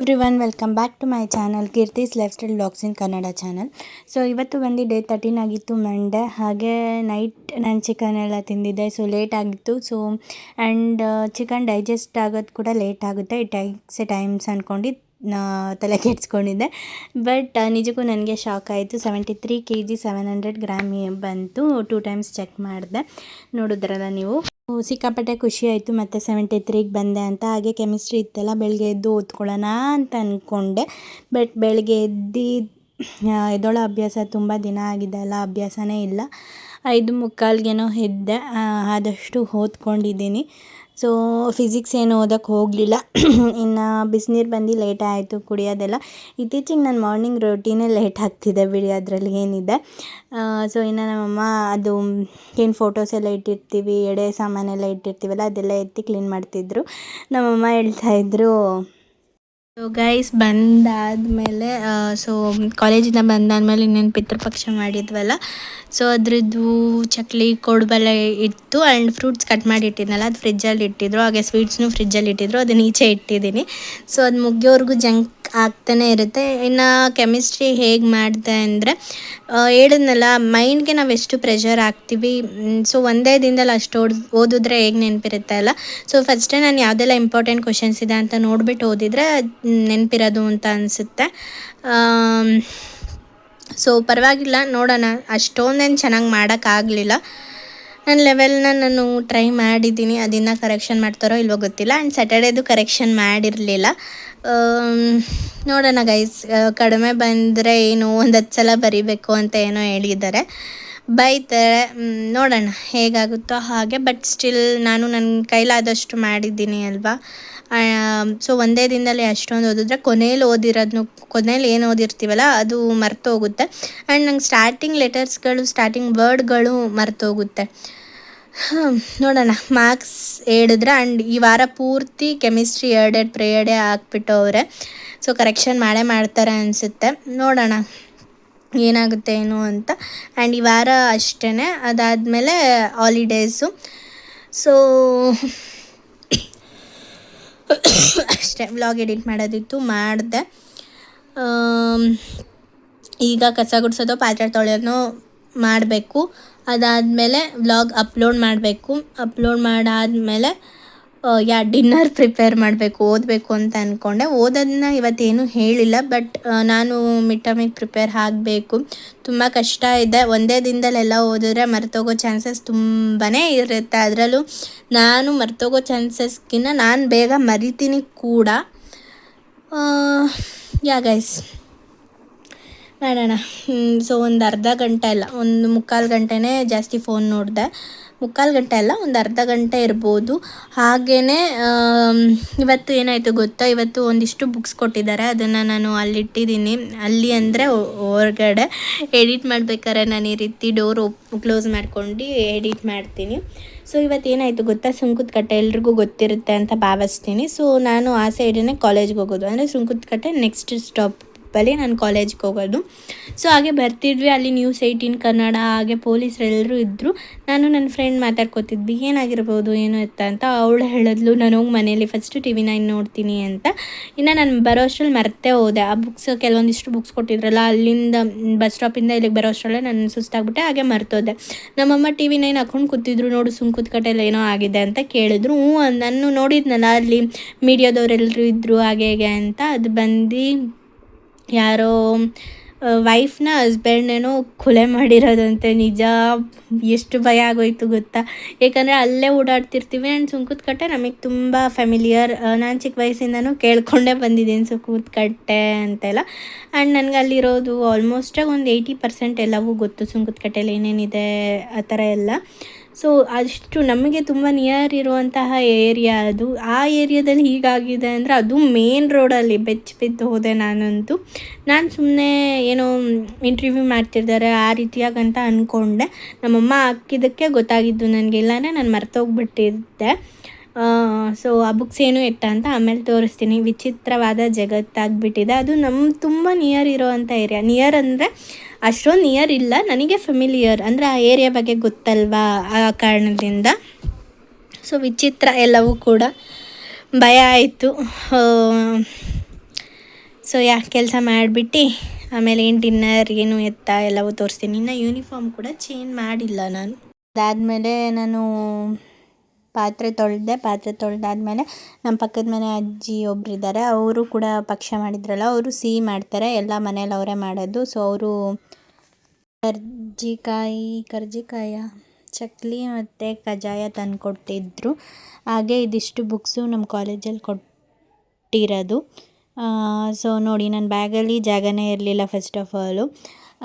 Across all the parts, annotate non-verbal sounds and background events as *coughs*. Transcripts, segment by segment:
Everyone welcome back to my channel Keerthi's lifestyle blogs in Kannada channel so ಇವತ್ತು ಬಂದು day thirteen ಆಗಿತ್ತು Monday ಹಾಗೆ night ನಾನು chicken ಎಲ್ಲ ತಿಂದಿದ್ದೆ ಸೊ ಲೇಟ್ ಆಗಿತ್ತು. ಸೊ ಆ್ಯಂಡ್ ಚಿಕನ್ ಡೈಜೆಸ್ಟ್ ಆಗೋದು ಕೂಡ ಲೇಟ್ ಆಗುತ್ತೆ. ಇಟ್ ಟೈಕ್ಸ್ ಎ ಟೈಮ್ಸ್ ಅಂದ್ಕೊಂಡು ತಲೆ ಕೆಡ್ಸ್ಕೊಂಡಿದ್ದೆ ಬಟ್ ನಿಜಕ್ಕೂ ನನಗೆ ಶಾಕ್ ಆಯಿತು. Seventy three K G seven hundred gram ಬಂತು. ಟೂ ಟೈಮ್ಸ್ ಚೆಕ್ ಮಾಡಿದೆ. ನೋಡಿದ್ರಲ್ಲ ನೀವು? ಸಿಕ್ಕಾಪಟ್ಟೆ ಖುಷಿ ಆಯಿತು, ಮತ್ತು ಸೆವೆಂಟಿ ತ್ರೀಗೆ ಬಂದೆ ಅಂತ. ಹಾಗೆ ಕೆಮಿಸ್ಟ್ರಿ ಇತ್ತಲ್ಲ ಬೆಳಗ್ಗೆ ಎದ್ದು ಓದ್ಕೊಳ್ಳೋಣ ಅಂತ ಅಂದ್ಕೊಂಡೆ ಬಟ್ ಬೆಳಗ್ಗೆ ಎದ್ದು ಎದ್ದೊಳೋ ಅಭ್ಯಾಸ ತುಂಬ ದಿನ ಆಗಿದೆ ಅಲ್ಲ, ಅಭ್ಯಾಸನೇ ಇಲ್ಲ. ಐದು ಮುಕ್ಕಾಲ್ಗೇನೋ ಎದ್ದೆ ಆದಷ್ಟು ಓದ್ಕೊಂಡಿದ್ದೀನಿ. ಸೊ ಫಿಸಿಕ್ಸ್ ಏನು ಓದೋಕ್ಕೆ ಹೋಗಲಿಲ್ಲ. *clears throat* ಇನ್ನು ಬಿಸಿನೀರು ಬಂದು ಲೇಟ್ ಆಯಿತು ಕುಡಿಯೋದೆಲ್ಲ. ಇತ್ತೀಚಿಗೆ ನಾನು ಮಾರ್ನಿಂಗ್ ರೊಟೀನೇ ಲೇಟ್ ಆಗ್ತಿದೆ ಬಿಡಿ, ಅದರಲ್ಲಿ ಏನಿದೆ. ಸೊ ಇನ್ನು ನಮ್ಮಮ್ಮ ಅದು ಏನು ಫೋಟೋಸ್ ಎಲ್ಲ ಇಟ್ಟಿರ್ತೀವಿ, ಎಡೆ ಸಾಮಾನೆಲ್ಲ ಇಟ್ಟಿರ್ತೀವಲ್ಲ, ಅದೆಲ್ಲ ಎತ್ತಿ ಕ್ಲೀನ್ ಮಾಡ್ತಿದ್ರು. ನಮ್ಮಮ್ಮ ಹೇಳ್ತಾಯಿದ್ರು ಸೊ ಗೈಸ್ ಬಂದಾದಮೇಲೆ ಸೊ ಕಾಲೇಜಿಂದ ಬಂದಾದಮೇಲೆ ಇನ್ನೇನು ಪಿತೃಪಕ್ಷ ಮಾಡಿದ್ವಲ್ಲ? ಸೊ ಅದ್ರದ್ದು ಚಕ್ಲಿ ಕೊಡಬಲ್ಲ ಇತ್ತು ಆ್ಯಂಡ್ ಫ್ರೂಟ್ಸ್ ಕಟ್ ಮಾಡಿ ಇಟ್ಟಿದ್ನಲ್ಲ ಅದು ಫ್ರಿಜ್ಜಲ್ಲಿ ಇಟ್ಟಿದ್ರು. ಹಾಗೆ ಸ್ವೀಟ್ಸ್ನು ಫ್ರಿಜ್ಜಲ್ಲಿ ಇಟ್ಟಿದ್ರು. ಅದನ್ನ ಈಚೆ ಇಟ್ಟಿದ್ದೀನಿ. ಸೊ ಅದು ಮುಗಿಯೋವರೆಗೂ ಜಂಕ್ ಆಗ್ತಾನೆ ಇರುತ್ತೆ. ಇನ್ನು ಕೆಮಿಸ್ಟ್ರಿ ಹೇಗೆ ಮಾಡಿದೆ ಅಂದರೆ ಹೇಳಿದ್ನಲ್ಲ ಮೈಂಡ್ಗೆ ನಾವು ಎಷ್ಟು ಪ್ರೆಷರ್ ಹಾಕ್ತೀವಿ ಸೊ ಒಂದೇ ದಿನದಲ್ಲಿ ಅಷ್ಟು ಓದ್ ಓದಿದ್ರೆ ಹೇಗೆ ನೆನಪಿರುತ್ತೆ ಅಲ್ಲ? ಸೊ ಫಸ್ಟೇ ನಾನು ಯಾವುದೆಲ್ಲ ಇಂಪಾರ್ಟೆಂಟ್ ಕ್ವಶನ್ಸ್ ಇದೆ ಅಂತ ನೋಡಿಬಿಟ್ಟು ಓದಿದರೆ ನೆನಪಿರೋದು ಅಂತ ಅನಿಸುತ್ತೆ. ಸೊ ಪರವಾಗಿಲ್ಲ, ನೋಡೋಣ. ಅಷ್ಟೊಂದೇನು ಚೆನ್ನಾಗಿ ಮಾಡೋಕ್ಕಾಗಲಿಲ್ಲ ನನ್ನ ಲೆವೆಲ್ನ ನಾನು ಟ್ರೈ ಮಾಡಿದ್ದೀನಿ. ಅದನ್ನು ಕರೆಕ್ಷನ್ ಮಾಡ್ತಾರೋ ಇಲ್ವೋ ಗೊತ್ತಿಲ್ಲ. ಆ್ಯಂಡ್ ಸ್ಯಾಟರ್ಡೇದು ಕರೆಕ್ಷನ್ ಮಾಡಿರಲಿಲ್ಲ. ನೋಡೋಣ ಗೈಸ್ ಕಡಿಮೆ ಬಂದರೆ ಏನು, ಒಂದು ಹತ್ತು ಸಲ ಬರಿಬೇಕು ಅಂತ ಏನೋ ಹೇಳಿದ್ದಾರೆ. ಬೈತಾರೆ. ನೋಡೋಣ ಹೇಗಾಗುತ್ತೋ ಹಾಗೆ ಬಟ್ ಸ್ಟಿಲ್ ನಾನು ನನ್ನ ಕೈಲಾದಷ್ಟು ಮಾಡಿದ್ದೀನಿ ಅಲ್ವಾ? ಸೊ ಒಂದೇ ದಿನದಲ್ಲಿ ಅಷ್ಟೊಂದು ಓದಿದ್ರೆ ಕೊನೆಯಲ್ಲಿ ಓದಿರೋದನ್ನು ಕೊನೆಯಲ್ಲಿ ಏನು ಓದಿರ್ತೀವಲ್ಲ, ಅದು ಮರ್ತೋಗುತ್ತೆ. ಆ್ಯಂಡ್ ನಂಗೆ ಸ್ಟಾರ್ಟಿಂಗ್ ಲೆಟರ್ಸ್ಗಳು ಸ್ಟಾರ್ಟಿಂಗ್ ವರ್ಡ್ಗಳು ಮರ್ತೋಗುತ್ತೆ. ಹಾಂ, ನೋಡೋಣ. ಮಾರ್ಕ್ಸ್ ಹೇಳಿದ್ರೆ ಆ್ಯಂಡ್ ಈ ವಾರ ಪೂರ್ತಿ ಕೆಮಿಸ್ಟ್ರಿ ಎರಡೆರಡು ಹಾಕ್ಬಿಟ್ಟು ಅವರೆ. ಸೊ ಕರೆಕ್ಷನ್ ಮಾಡೇ ಮಾಡ್ತಾರೆ ಅನಿಸುತ್ತೆ. ನೋಡೋಣ. ಏನಾಗುತ್ತೆ ಏನು ಅಂತ. ಆ್ಯಂಡ್ ಈ ವಾರ ಅಷ್ಟೇ ಅದಾದಮೇಲೆ ಹಾಲಿಡೇಸು ಸೊ ಅಷ್ಟೇ. ವ್ಲಾಗ್ ಎಡಿಟ್ ಮಾಡೋದಿತ್ತು, ಮಾಡಿದೆ. ಈಗ ಕಸ ಗುಡಿಸೋದು, ಪಾತ್ರೆ ತೊಳೆಯೋದು ಮಾಡಬೇಕು. ಅದಾದಮೇಲೆ ವ್ಲಾಗ್ ಅಪ್ಲೋಡ್ ಮಾಡಬೇಕು. ಅಪ್ಲೋಡ್ ಮಾಡಾದಮೇಲೆ ಯಾ ಡಿನ್ನರ್ ಪ್ರಿಪೇರ್ ಮಾಡಬೇಕು, ಓದಬೇಕು ಅಂತ ಅಂದ್ಕೊಂಡೆ ಓದೋದನ್ನ ಇವತ್ತೇನು ಹೇಳಿಲ್ಲ ಬಟ್ ನಾನು ಮಿಟಮಿಗೆ ಪ್ರಿಪೇರ್ ಆಗಬೇಕು. ತುಂಬ ಕಷ್ಟ ಇದೆ. ಒಂದೇ ದಿನದಲ್ಲೆಲ್ಲ ಓದಿದ್ರೆ ಮರ್ತೋಗೋ ಚಾನ್ಸಸ್ ತುಂಬಾ ಇರುತ್ತೆ. ಅದರಲ್ಲೂ ನಾನು ಮರ್ತೋಗೋ ಚಾನ್ಸಸ್ಗಿನ್ನ ನಾನು ಬೇಗ ಮರಿತೀನಿ ಕೂಡ. ಯಾ ಗೈಸ್ ಮಾಡೋಣ ಸೊ ಒಂದು ಅರ್ಧ ಗಂಟೆ ಅಲ್ಲ, ಒಂದು ಮುಕ್ಕಾಲು ಗಂಟೆನೇ ಜಾಸ್ತಿ ಫೋನ್ ನೋಡಿದೆ. ಮುಕ್ಕಾಲು ಗಂಟೆ ಅಲ್ಲ, ಒಂದು ಅರ್ಧ ಗಂಟೆ ಇರ್ಬೋದು. ಹಾಗೇ ಇವತ್ತು ಏನಾಯಿತು ಗೊತ್ತಾ? ಇವತ್ತು ಒಂದಿಷ್ಟು ಬುಕ್ಸ್ ಕೊಟ್ಟಿದ್ದಾರೆ. ಅದನ್ನು ನಾನು ಅಲ್ಲಿಟ್ಟಿದ್ದೀನಿ ಅಲ್ಲಿ ಅಂದರೆ ಹೊರಗಡೆ ಎಡಿಟ್ ಮಾಡ್ಬೇಕಾದ್ರೆ ನಾನು ಈ ರೀತಿ ಡೋರ್ ಕ್ಲೋಸ್ ಮಾಡ್ಕೊಂಡು ಎಡಿಟ್ ಮಾಡ್ತೀನಿ. ಸೊ ಇವತ್ತು ಏನಾಯಿತು ಗೊತ್ತಾ? ಸುಂಕುತ್ ಕಟ್ಟೆ ಎಲ್ರಿಗೂ ಗೊತ್ತಿರುತ್ತೆ ಅಂತ ಭಾವಿಸ್ತೀನಿ. ಸೊ ನಾನು ಆ ಸೈಡೇ ಕಾಲೇಜ್ಗೆ ಹೋಗೋದು. ಅಂದರೆ ಸುಂಕುತ್ ಕಟ್ಟೆ ನೆಕ್ಸ್ಟ್ ಸ್ಟಾಪ್ ಬಳಿ ನಾನು ಕಾಲೇಜ್ಗೆ ಹೋಗೋದು. ಸೊ ಹಾಗೆ ಬರ್ತಿದ್ವಿ. ಅಲ್ಲಿ ನ್ಯೂಸ್ ಏಯ್ಟೀನ್ ಕನ್ನಡ, ಹಾಗೆ ಪೊಲೀಸರೆಲ್ಲರೂ ಇದ್ದರು ನಾನು ನನ್ನ ಫ್ರೆಂಡ್ ಮಾತಾಡ್ಕೋತಿದ್ವಿ. ಏನಾಗಿರ್ಬೋದು, ಏನು ಎತ್ತ ಅಂತ ಅವಳು ಹೇಳಿದ್ಲು. ನಾನು ಹೋಗಿ ಮನೇಲಿ ಫಸ್ಟು ಟಿ ವಿ ನೈನ್ ನೋಡ್ತೀನಿ ಅಂತ. ಇನ್ನು ನಾನು ಬರೋ ಅಷ್ಟರಲ್ಲಿ ಮರ್ತೇ ಹೋದೆ. ಆ ಬುಕ್ಸ್ ಕೆಲವೊಂದಿಷ್ಟು ಬುಕ್ಸ್ ಕೊಟ್ಟಿದ್ರಲ್ಲ, ಅಲ್ಲಿಂದ ಬಸ್ ಸ್ಟಾಪಿಂದ ಇಲ್ಲಿಗೆ ಬರೋ ಅಷ್ಟರಲ್ಲೇ ನಾನು ಸುಸ್ತಾಗ್ಬಿಟ್ಟೆ. ಹಾಗೆ ಮರ್ತೋದೆ. ನಮ್ಮಮ್ಮ ಟಿ ವಿ ನೈನ್ ಹಾಕೊಂಡು ಕೂತಿದ್ರು. ನೋಡು ಸುಂಕುದ ಕಟ್ಟೆಲ್ಲ ಏನೋ ಆಗಿದೆ ಅಂತ ಕೇಳಿದ್ರು. ಹ್ಞೂ, ನಾನು ನೋಡಿದ್ನಲ್ಲ ಅಲ್ಲಿ ಮೀಡಿಯಾದವರೆಲ್ಲರೂ ಇದ್ದರು ಹಾಗೆ, ಹೇಗೆ ಅಂತ. ಅದು ಬಂದು ಯಾರೋ ವೈಫ್ನ ಹಸ್ಬೆಂಡ್ನೇನೋ ಕೊಲೆ ಮಾಡಿರೋದಂತೆ. ನಿಜ, ಎಷ್ಟು ಭಯ ಆಗೋಯ್ತು ಗೊತ್ತಾ? ಏಕೆಂದರೆ ಅಲ್ಲೇ ಓಡಾಡ್ತಿರ್ತೀವಿ. ಆ್ಯಂಡ್ ಸುಂಕದ ಕಟ್ಟೆ ನಮಗೆ ತುಂಬ ಫ್ಯಾಮಿಲಿಯರ್ ನಾನು ಚಿಕ್ಕ ವಯಸ್ಸಿಂದನೂ ಕೇಳ್ಕೊಂಡೇ ಬಂದಿದ್ದೀನಿ ಸುಂಕದ ಕಟ್ಟೆ ಅಂತೆಲ್ಲ. ಆ್ಯಂಡ್ ನನಗೆ ಅಲ್ಲಿರೋದು ಆಲ್ಮೋಸ್ಟಾಗಿ ಒಂದು ಏಯ್ಟಿ ಪರ್ಸೆಂಟ್ ಎಲ್ಲವೂ ಗೊತ್ತು ಸುಂಕದ ಕಟ್ಟೆಯಲ್ಲಿ ಏನೇನಿದೆ ಆ ಥರ ಎಲ್ಲ. ಸೊ ಅಷ್ಟು ನಮಗೆ ತುಂಬ ನಿಯರ್ ಇರುವಂತಹ ಏರಿಯಾ ಅದು. ಆ ಏರಿಯಾದಲ್ಲಿ ಹೀಗಾಗಿದೆ ಅಂದರೆ ಅದು ಮೇನ್ ರೋಡಲ್ಲಿ ಬೆಚ್ಚ ಬಿದ್ದು ಹೋದೆ ನಾನಂತೂ. ನಾನು ಸುಮ್ಮನೆ ಏನೋ ಇಂಟರ್ವ್ಯೂ ಮಾಡ್ತಿದ್ದಾರೆ ಆ ರೀತಿಯಾಗಂತ ಅಂದ್ಕೊಂಡೆ ನಮ್ಮಮ್ಮ ಹಾಕಿದ್ದಕ್ಕೆ ಗೊತ್ತಾಗಿದ್ದು ನನಗೆ, ಇಲ್ಲಾಂದರೆ ನಾನು ಮರ್ತೋಗ್ಬಿಟ್ಟಿದ್ದೆ. ಸೊ ಆ ಬುಕ್ಸ್ ಏನು ಎತ್ತ ಅಂತ ಆಮೇಲೆ ತೋರಿಸ್ತೀನಿ. ವಿಚಿತ್ರವಾದ ಜಗತ್ತಾಗ್ಬಿಟ್ಟಿದೆ. ಅದು ನಮ್ಮ ತುಂಬ ನಿಯರ್ ಇರೋವಂಥ ಏರಿಯಾ ನಿಯರ್ ಅಂದರೆ ಅಷ್ಟೊಂದು ನಿಯರ್ ಇಲ್ಲ. ನನಗೆ ಫೆಮಿಲಿಯರ್ ಅಂದರೆ ಆ ಏರಿಯಾ ಬಗ್ಗೆ ಗೊತ್ತಲ್ವಾ? ಆ ಕಾರಣದಿಂದ. ಸೊ ವಿಚಿತ್ರ ಎಲ್ಲವೂ ಕೂಡ ಭಯ ಆಯಿತು. ಸೊ ಯಾ, ಕೆಲಸ ಮಾಡಿಬಿಟ್ಟು ಆಮೇಲೆ ಏನು ಡಿನ್ನರ್ ಏನು ಎತ್ತ ಎಲ್ಲವೂ ತೋರಿಸ್ತೀನಿ. ಇನ್ನು ಯೂನಿಫಾರ್ಮ್ ಕೂಡ ಚೇಂಜ್ ಮಾಡಿಲ್ಲ ನಾನು. ಅದಾದಮೇಲೆ ನಾನು ಪಾತ್ರೆ ತೊಳೆದೆ, ಪಾತ್ರೆ ತೊಳೆದಾದ್ಮೇಲೆ ನಮ್ಮ ಪಕ್ಕದ ಮನೆ ಅಜ್ಜಿ ಒಬ್ರು ಇದ್ದಾರೆ ಅವರು ಕೂಡ ಪಕ್ಷ ಮಾಡಿದ್ರಲ್ಲ, ಅವರು ಸಿಹಿ ಮಾಡ್ತಾರೆ, ಎಲ್ಲ ಮನೇಲಿ ಅವರೇ ಮಾಡೋದು. ಸೊ ಅವರು ಕರ್ಜಿಕಾಯಿ, ಕರ್ಜಿಕಾಯ, ಚಕ್ಲಿ ಮತ್ತು ಕಜ್ಜಾಯ ತಂದು ಕೊಟ್ಟಿದ್ದರು ಹಾಗೆ ಇದಿಷ್ಟು ಬುಕ್ಸು ನಮ್ಮ ಕಾಲೇಜಲ್ಲಿ ಕೊಟ್ಟಿರೋದು. ಸೊ ನೋಡಿ ನನ್ನ ಬ್ಯಾಗಲ್ಲಿ ಜಾಗನೇ ಇರಲಿಲ್ಲ ಫಸ್ಟ್ ಆಫ್ ಆಲು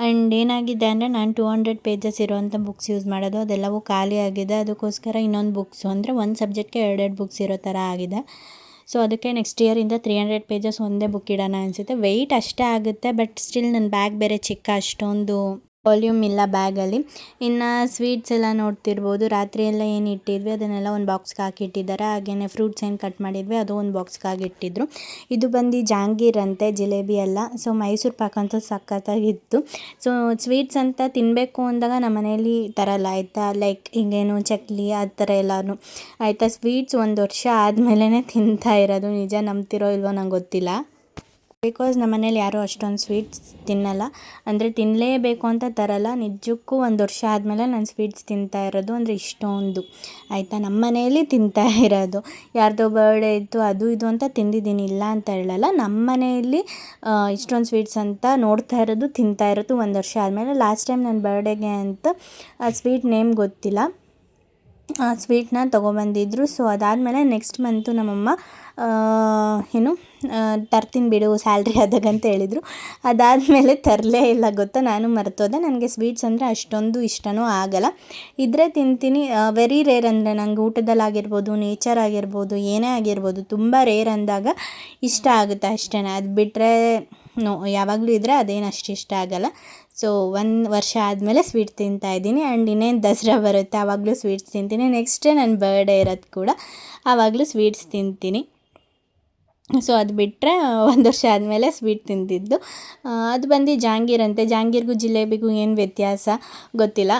ಆ್ಯಂಡ್ ಏನಾಗಿದೆ ಅಂದರೆ ನಾನು ಟೂ ಹಂಡ್ರೆಡ್ ಪೇಜಸ್ ಇರುವಂಥ ಬುಕ್ಸ್ ಯೂಸ್ ಮಾಡೋದು, ಅದೆಲ್ಲವೂ ಖಾಲಿ ಆಗಿದೆ. ಅದಕ್ಕೋಸ್ಕರ ಇನ್ನೊಂದು ಬುಕ್ಸು, ಅಂದರೆ ಒಂದು ಸಬ್ಜೆಕ್ಟ್ಗೆ ಎರಡೆರಡು ಬುಕ್ಸ್ ಇರೋ ಥರ ಆಗಿದೆ. ಸೊ ಅದಕ್ಕೆ ನೆಕ್ಸ್ಟ್ ಇಯರಿಂದ ತ್ರೀ ಹಂಡ್ರೆಡ್ ಪೇಜಸ್ ಒಂದೇ ಬುಕ್ ಇಡೋಣ ಅನಿಸುತ್ತೆ. ವೆಯ್ಟ್ ಅಷ್ಟೇ ಆಗುತ್ತೆ, ಬಟ್ ಸ್ಟಿಲ್ ನನ್ನ ಬ್ಯಾಗ್ ಬೇರೆ ಚಿಕ್ಕ, ಅಷ್ಟೊಂದು ವಾಲ್ಯೂಮ್ ಇಲ್ಲ ಬ್ಯಾಗಲ್ಲಿ ಇನ್ನು ಸ್ವೀಟ್ಸ್ ಎಲ್ಲ ನೋಡ್ತಿರ್ಬೋದು. ರಾತ್ರಿ ಎಲ್ಲ ಏನು ಇಟ್ಟಿದ್ವಿ, ಅದನ್ನೆಲ್ಲ ಒಂದು ಬಾಕ್ಸ್ಗೆ ಹಾಕಿಟ್ಟಿದ್ದಾರೆ ಹಾಗೆಯೇ ಫ್ರೂಟ್ಸ್ ಏನು ಕಟ್ ಮಾಡಿದ್ವಿ, ಅದು ಒಂದು ಬಾಕ್ಸ್ಗೆ ಹಾಕಿಟ್ಟಿದ್ರು ಇದು ಬಂದು ಜಾಂಗೀರ್ ಅಂತೆ, ಜಿಲೇಬಿ ಎಲ್ಲ. ಸೊ ಮೈಸೂರು ಪಾಕ ಅಂತೂ ಸಖತ್ತಾಗಿತ್ತು. ಸೊ ಸ್ವೀಟ್ಸ್ ಅಂತ ತಿನ್ನಬೇಕು ಅಂದಾಗ ನಮ್ಮ ಮನೇಲಿ ತರಲ್ಲ ಆಯಿತಾ? ಲೈಕ್ ಹಿಂಗೇನು ಚಕ್ಲಿ, ಆ ಥರ ಎಲ್ಲಾನು ಆಯಿತಾ? ಸ್ವೀಟ್ಸ್ ಒಂದು ವರ್ಷ ಆದಮೇಲೆ ತಿಂತಾ ಇರೋದು. ನಿಜ ನಂಬ್ತಿರೋ ಇಲ್ವೋ ನಂಗೆ ಗೊತ್ತಿಲ್ಲ. ಬಿಕಾಸ್ ನಮ್ಮ ಮನೇಲಿ ಯಾರೂ ಅಷ್ಟೊಂದು ಸ್ವೀಟ್ಸ್ ತಿನ್ನಲ್ಲ. ಅಂದರೆ ತಿನ್ನಲೇಬೇಕು ಅಂತ ತರಲ್ಲ. ನಿಜಕ್ಕೂ ಒಂದು ವರ್ಷ ಆದಮೇಲೆ ನಾನು ಸ್ವೀಟ್ಸ್ ತಿಂತಾ ಇರೋದು ಅಂದರೆ ಇಷ್ಟೊಂದು. ಆಯಿತಾ? ನಮ್ಮ ಮನೆಯಲ್ಲಿ ತಿಂತಾ ಇರೋದು. ಯಾರ್ದೋ ಬರ್ಡೇ ಇತ್ತು, ಅದು ಇದು ಅಂತ ತಿಂದಿದ್ದೀನಿ. ಇಲ್ಲ ಅಂತ ಹೇಳಲ್ಲ. ನಮ್ಮ ಮನೆಯಲ್ಲಿ ಇಷ್ಟೊಂದು ಸ್ವೀಟ್ಸ್ ಅಂತ ನೋಡ್ತಾ ಇರೋದು, ತಿಂತಾ ಇರೋದು ಒಂದು ವರ್ಷ ಆದಮೇಲೆ. ಲಾಸ್ಟ್ ಟೈಮ್ ನನ್ನ ಬರ್ಡೇಗೆ ಅಂತ ಆ ಸ್ವೀಟ್ ನೇಮ್ ಗೊತ್ತಿಲ್ಲ. ಆ ಸ್ವೀಟ್ನ ತೊಗೊಬಂದಿದ್ರು. ಸೊ ಅದಾದಮೇಲೆ ನೆಕ್ಸ್ಟ್ ಮಂತು ನಮ್ಮಮ್ಮ ಏನು? ತರ್ತೀನಿ ಬಿಡು ಸ್ಯಾಲ್ರಿ *laughs* ಆದಾಗ ಅಂತ ಹೇಳಿದರು. ಅದಾದಮೇಲೆ ತರಲೇ ಇಲ್ಲ ಗೊತ್ತಾ? ನಾನು ಮರ್ತೋದೆ. ನನಗೆ ಸ್ವೀಟ್ಸ್ ಅಂದರೆ ಅಷ್ಟೊಂದು ಇಷ್ಟವೂ ಆಗಲ್ಲ. ಇದ್ದರೆ ತಿಂತೀನಿ. ವೆರಿ ರೇರ್ ಅಂದರೆ ನಂಗೆ ಊಟದಲ್ಲಾಗಿರ್ಬೋದು ನೇಚರ್ ಆಗಿರ್ಬೋದು, ಏನೇ ಆಗಿರ್ಬೋದು, ತುಂಬ ರೇರ್ ಅಂದಾಗ ಇಷ್ಟ ಆಗುತ್ತೆ ಅಷ್ಟೇ. ಅದು ಬಿಟ್ಟರೆ ನೋ, ಯಾವಾಗಲೂ ಇದ್ದರೆ ಅದೇನು ಅಷ್ಟು ಇಷ್ಟ ಆಗಲ್ಲ. ಸೊ ಒಂದು ವರ್ಷ ಆದಮೇಲೆ ಸ್ವೀಟ್ ತಿಂತಾಯಿದ್ದೀನಿ ಆ್ಯಂಡ್ ಇನ್ನೇನು ದಸರಾ ಬರುತ್ತೆ ಆವಾಗಲೂ ಸ್ವೀಟ್ಸ್ ತಿಂತೀನಿ. ನೆಕ್ಸ್ಟ್ ಡೇ ನನ್ನ ಬರ್ಡೇ ಇರೋದು ಕೂಡ ಆವಾಗಲೂ ಸ್ವೀಟ್ಸ್ ತಿಂತೀನಿ. ಸೊ ಅದು ಬಿಟ್ಟರೆ *laughs* ಒಂದು ವರ್ಷ ಆದಮೇಲೆ ಸ್ವೀಟ್ ತಿಂದಿದ್ದು. ಅದು ಬಂದು ಜಹಾಂಗೀರ್ ಅಂತೆ. ಜಹಾಂಗೀರ್ಗೂ ಜಿಲೇಬಿಗೂ ಏನು ವ್ಯತ್ಯಾಸ ಗೊತ್ತಿಲ್ಲ.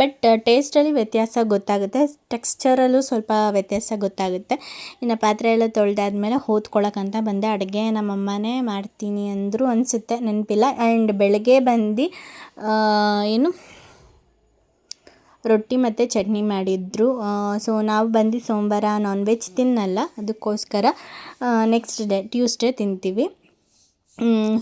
ಬಟ್ ಟೇಸ್ಟಲ್ಲಿ ವ್ಯತ್ಯಾಸ ಗೊತ್ತಾಗುತ್ತೆ. ಟೆಕ್ಸ್ಚರಲ್ಲೂ ಸ್ವಲ್ಪ ವ್ಯತ್ಯಾಸ ಗೊತ್ತಾಗುತ್ತೆ. ಇನ್ನು ಪಾತ್ರೆ ಎಲ್ಲ ತೊಳೆದಾದ್ಮೇಲೆ ಹೋದ್ಕೊಳ್ಳೋಕ್ಕಂತ ಬಂದೆ. ಅಡುಗೆ ನಮ್ಮಮ್ಮನೇ ಮಾಡ್ತೀನಿ ಅಂದರೂ ಅನಿಸುತ್ತೆ. ನೆನಪಿಲ್ಲ. ಆ್ಯಂಡ್ ಬೆಳಗ್ಗೆ ಬಂದು ಏನು ರೊಟ್ಟಿ ಮತ್ತು ಚಟ್ನಿ ಮಾಡಿದ್ರು. ಸೊ ನಾವು ಬಂದು ಸೋಮವಾರ ನಾನ್ ವೆಜ್ ತಿನ್ನಲ್ಲ. ಅದಕ್ಕೋಸ್ಕರ ನೆಕ್ಸ್ಟ್ ಡೇ ಟ್ಯೂಸ್ಡೇ ತಿಂತೀವಿ.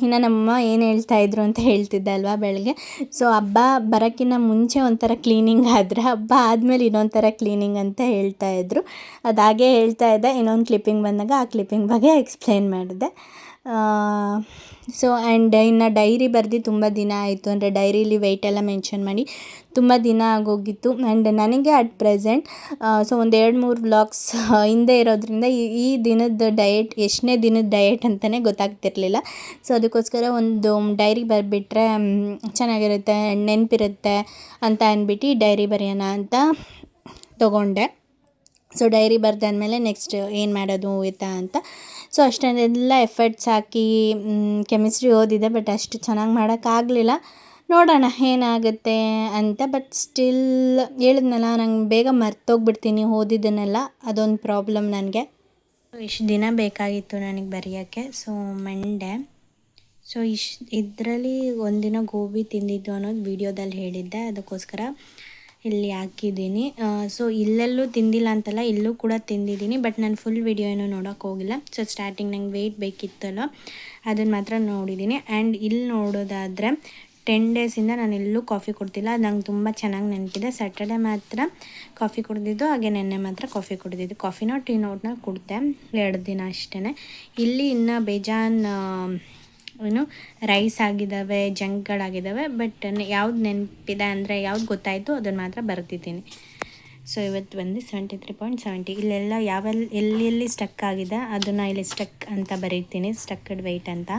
ಇನ್ನು ನಮ್ಮ ಏನು ಹೇಳ್ತಾ ಇದ್ರು ಅಂತ ಹೇಳ್ತಿದ್ದೆ ಅಲ್ವಾ ಬೆಳಗ್ಗೆ. ಸೊ ಹಬ್ಬ ಬರೋಕ್ಕಿಂತ ಮುಂಚೆ ಒಂಥರ ಕ್ಲೀನಿಂಗ್ ಆದರೆ ಹಬ್ಬ ಆದಮೇಲೆ ಇನ್ನೊಂಥರ ಕ್ಲೀನಿಂಗ್ ಅಂತ ಹೇಳ್ತಾ ಇದ್ರು. ಅದಾಗೆ ಹೇಳ್ತಾ ಇದ್ದೆ, ಇನ್ನೊಂದು ಕ್ಲಿಪ್ಪಿಂಗ್ ಬಂದಾಗ ಆ ಕ್ಲಿಪ್ಪಿಂಗ್ ಬಗ್ಗೆ ಎಕ್ಸ್ಪ್ಲೈನ್ ಮಾಡಿದೆ. ಸೊ ಆ್ಯಂಡ್ ಇನ್ನು ಡೈರಿ ಬರೆದು ತುಂಬ ದಿನ ಆಯಿತು. ಅಂದರೆ ಡೈರಿಲಿ ವೆಯ್ಟ್ ಎಲ್ಲ ಮೆನ್ಷನ್ ಮಾಡಿ ತುಂಬ ದಿನ ಆಗೋಗಿತ್ತು. ಆ್ಯಂಡ್ ನನಗೆ ಅಟ್ ಪ್ರೆಸೆಂಟ್ ಸೊ ಒಂದು ಎರಡು ಮೂರು ವ್ಲಾಗ್ಸ್ ಹಿಂದೆ ಇರೋದ್ರಿಂದ ಈ ದಿನದ ಡಯೆಟ್ ಎಷ್ಟನೇ ದಿನದ ಡಯೆಟ್ ಅಂತಲೇ ಗೊತ್ತಾಗ್ತಿರಲಿಲ್ಲ. ಸೊ ಅದಕ್ಕೋಸ್ಕರ ಒಂದು ಡೈರಿ ಬರೆಬಿಟ್ರೆ ಚೆನ್ನಾಗಿರುತ್ತೆ, ನೆನಪಿರುತ್ತೆ ಅಂತ ಅಂದ್ಬಿಟ್ಟು ಡೈರಿ ಬರೆಯೋಣ ಅಂತ ತೊಗೊಂಡೆ. ಸೊ ಡೈರಿ ಬರೆದಾದ್ಮೇಲೆ ನೆಕ್ಸ್ಟ್ ಏನು ಮಾಡೋದು ಎತ್ತ ಅಂತ. ಸೊ ಅಷ್ಟೊಂದೆಲ್ಲ ಎಫರ್ಟ್ಸ್ ಹಾಕಿ ಕೆಮಿಸ್ಟ್ರಿ ಓದಿದೆ ಬಟ್ ಅಷ್ಟು ಚೆನ್ನಾಗಿ ಮಾಡೋಕ್ಕಾಗಲಿಲ್ಲ ನೋಡೋಣ ಏನಾಗುತ್ತೆ ಅಂತ ಬಟ್ ಸ್ಟಿಲ್ ಹೇಳಿದ್ನಲ್ಲ, ನಂಗೆ ಬೇಗ ಮರ್ತೋಗ್ಬಿಡ್ತೀನಿ ಓದಿದ್ದನ್ನೆಲ್ಲ. ಅದೊಂದು ಪ್ರಾಬ್ಲಮ್ ನನಗೆ. ಇಷ್ಟು ದಿನ ಬೇಕಾಗಿತ್ತು ನನಗೆ ಬರೆಯೋಕ್ಕೆ. ಸೊ ಮಂಡೆ ಸೊ ಇಷ್ಟು, ಇದರಲ್ಲಿ ಒಂದಿನ ಗೋಬಿ ತಿಂದಿದ್ದು ಅನ್ನೋದು ವೀಡಿಯೋದಲ್ಲಿ ಹೇಳಿದ್ದೆ. ಅದಕ್ಕೋಸ್ಕರ ಇಲ್ಲಿ ಹಾಕಿದ್ದೀನಿ. ಸೊ ಇಲ್ಲೆಲ್ಲೂ ತಿಂದಿಲ್ಲ ಅಂತಲ್ಲ, ಇಲ್ಲೂ ಕೂಡ ತಿಂದಿದ್ದೀನಿ. ಬಟ್ ನಾನು ಫುಲ್ ವಿಡಿಯೋ ಏನೂ ನೋಡೋಕೆ ಹೋಗಿಲ್ಲ. ಸೊ ಸ್ಟಾರ್ಟಿಂಗ್ ನಂಗೆ ವೆಯ್ಟ್ ಬೇಕಿತ್ತಲ್ಲ ಅದನ್ನು ಮಾತ್ರ ನೋಡಿದ್ದೀನಿ ಆ್ಯಂಡ್ ಇಲ್ಲಿ ನೋಡೋದಾದರೆ ಟೆನ್ ಡೇಸಿಂದ ನಾನು ಎಲ್ಲೂ ಕಾಫಿ ಕೊಡ್ತಿಲ್ಲ ಅದು ನಂಗೆ ತುಂಬ ಚೆನ್ನಾಗಿ ನೆನಪಿದೆ. ಸ್ಯಾಟರ್ಡೆ ಮಾತ್ರ ಕಾಫಿ ಕುಡ್ದಿದ್ದು, ಹಾಗೆ ನೆನ್ನೆ ಮಾತ್ರ ಕಾಫಿ ಕುಡ್ದಿದ್ದು. ಕಾಫಿನೋ ಟೀ ನೋಟ್ನ ಕುಡ್ದೆ. ಎರಡು ದಿನ ಅಷ್ಟೇ ಇಲ್ಲಿ ಇನ್ನು ಬೇಜಾನ್ ಏನು ರೈಸ್ ಆಗಿದ್ದಾವೆ, ಜಂಕ್ಗಳಾಗಿದ್ದಾವೆ ಬಟ್ ಯಾವ್ದು ನೆನಪಿದೆ ಅಂದರೆ ಯಾವ್ದು ಗೊತ್ತಾಯಿತು ಅದನ್ನು ಮಾತ್ರ ಬರ್ತಿದ್ದೀನಿ ಸೊ ಇವತ್ತು ಬಂದು ಸೆವೆಂಟಿ ತ್ರೀ ಪಾಯಿಂಟ್ ಸೆವೆಂಟಿ ಇಲ್ಲೆಲ್ಲ ಯಾವೆಲ್ಲ ಎಲ್ಲಿ ಸ್ಟಕ್ ಆಗಿದೆ ಅದನ್ನು ಇಲ್ಲಿ ಸ್ಟಕ್ ಅಂತ ಬರೀತೀನಿ ಸ್ಟಕ್ಡ್ ವೆಯ್ಟ್ ಅಂತ.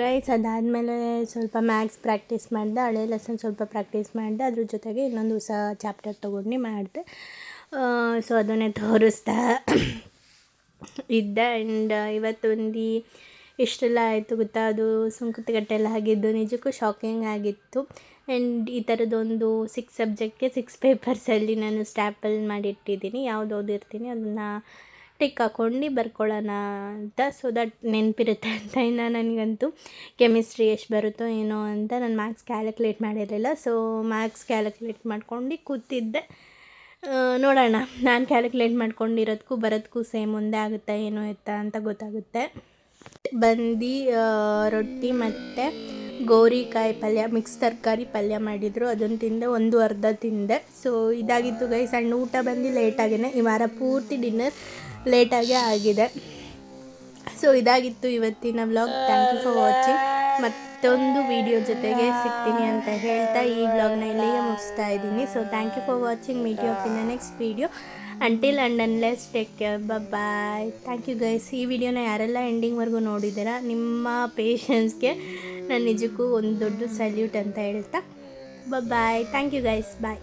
ಗೈಸ್ ಅದಾದಮೇಲೆ ಸ್ವಲ್ಪ ಮ್ಯಾಥ್ಸ್ ಪ್ರಾಕ್ಟೀಸ್ ಮಾಡಿದೆ, ಹಳೆ ಲೆಸನ್ ಸ್ವಲ್ಪ ಪ್ರಾಕ್ಟೀಸ್ ಮಾಡಿದೆ, ಅದ್ರ ಜೊತೆಗೆ ಇನ್ನೊಂದು ಹೊಸ ಚಾಪ್ಟರ್ ತೊಗೊಂಡು ಮಾಡಿದೆ. ಸೊ ಅದನ್ನೇ ತೋರಿಸ್ತಾ *coughs* ಇದ್ದೆ ಆ್ಯಂಡ್ ಇವತ್ತೊಂದು ಇಷ್ಟೆಲ್ಲ ಆಯಿತು ಗೊತ್ತಾ? ಅದು ಸುಂಕುತಗಟ್ಟೆಲ್ಲ ಆಗಿದ್ದು ನಿಜಕ್ಕೂ ಶಾಕಿಂಗ್ ಆಗಿತ್ತು. ಆ್ಯಂಡ್ ಈ ಥರದ್ದೊಂದು ಸಿಕ್ಸ್ ಸಬ್ಜೆಕ್ಟ್ಗೆ ಸಿಕ್ಸ್ ಪೇಪರ್ಸಲ್ಲಿ ನಾನು ಸ್ಟ್ಯಾಪಲ್ ಮಾಡಿಟ್ಟಿದ್ದೀನಿ. ಯಾವ್ದು ಓದಿರ್ತೀನಿ ಅದನ್ನು ಟಿಕ್ ಹಾಕ್ಕೊಂಡು ಬರ್ಕೊಳ್ಳೋಣ ಅಂತ. ಸೊ ದಟ್ ನೆನಪಿರುತ್ತೆ ಅಂತ ಇನ್ನು ನನಗಂತೂ. ಕೆಮಿಸ್ಟ್ರಿ ಎಷ್ಟು ಬರುತ್ತೋ ಏನೋ ಅಂತ ನಾನು ಮ್ಯಾಕ್ಸ್ ಕ್ಯಾಲ್ಕುಲೇಟ್ ಮಾಡಿರಲಿಲ್ಲ. ಸೊ ಮ್ಯಾಕ್ಸ್ ಕ್ಯಾಲ್ಕುಲೇಟ್ ಮಾಡ್ಕೊಂಡು ಕೂತಿದ್ದೆ. ನೋಡೋಣ. ನಾನು ಕ್ಯಾಲ್ಕುಲೇಟ್ ಮಾಡ್ಕೊಂಡಿರೋದಕ್ಕೂ ಬರೋದಕ್ಕೂ ಸೇಮ್ ಒಂದೇ ಆಗುತ್ತಾ, ಏನೋ ಎತ್ತಾ ಅಂತ ಗೊತ್ತಾಗುತ್ತೆ. ಬಂದು ರೊಟ್ಟಿ ಮತ್ತು ಗೋರಿಕಾಯಿ ಪಲ್ಯ ಮಿಕ್ಸ್ ತರಕಾರಿ ಪಲ್ಯ ಮಾಡಿದರು. ಅದನ್ನು ತಿಂದೆ ಒಂದು ಅರ್ಧ ತಿಂದೆ. ಸೊ ಇದಾಗಿತ್ತು ಗೈ ಸಣ್ಣ ಊಟ ಬಂದು ಲೇಟಾಗೇ ಈ ವಾರ ಪೂರ್ತಿ ಡಿನ್ನರ್ ಲೇಟಾಗೇ ಆಗಿದೆ. ಸೊ ಇದಾಗಿತ್ತು ಇವತ್ತಿನ vlog thank you for watching ಮತ್ತೊಂದು ವಿಡಿಯೋ ಜೊತೆಗೆ ಸಿಗ್ತೀನಿ ಅಂತ ಹೇಳ್ತಾ ಈ ವ್ಲಾಗ್ನ ಇಲ್ಲಿಗೆ ಮುಗಿಸ್ತಾ ಇದ್ದೀನಿ. So thank you for watching meet you up in the next video until and unless take care bye thank you guys ಈ ವಿಡಿಯೋನ ಯಾರೆಲ್ಲ ಎಂಡಿಂಗ್ವರೆಗೂ ನೋಡಿದ್ದೀರಾ, ನಿಮ್ಮ ಪೇಷನ್ಸ್ಗೆ ನಾನು ನಿಜಕ್ಕೂ ಒಂದು ದೊಡ್ಡ ಸಲ್ಯೂಟ್ ಅಂತ ಹೇಳ್ತಾ. Bye thank you guys bye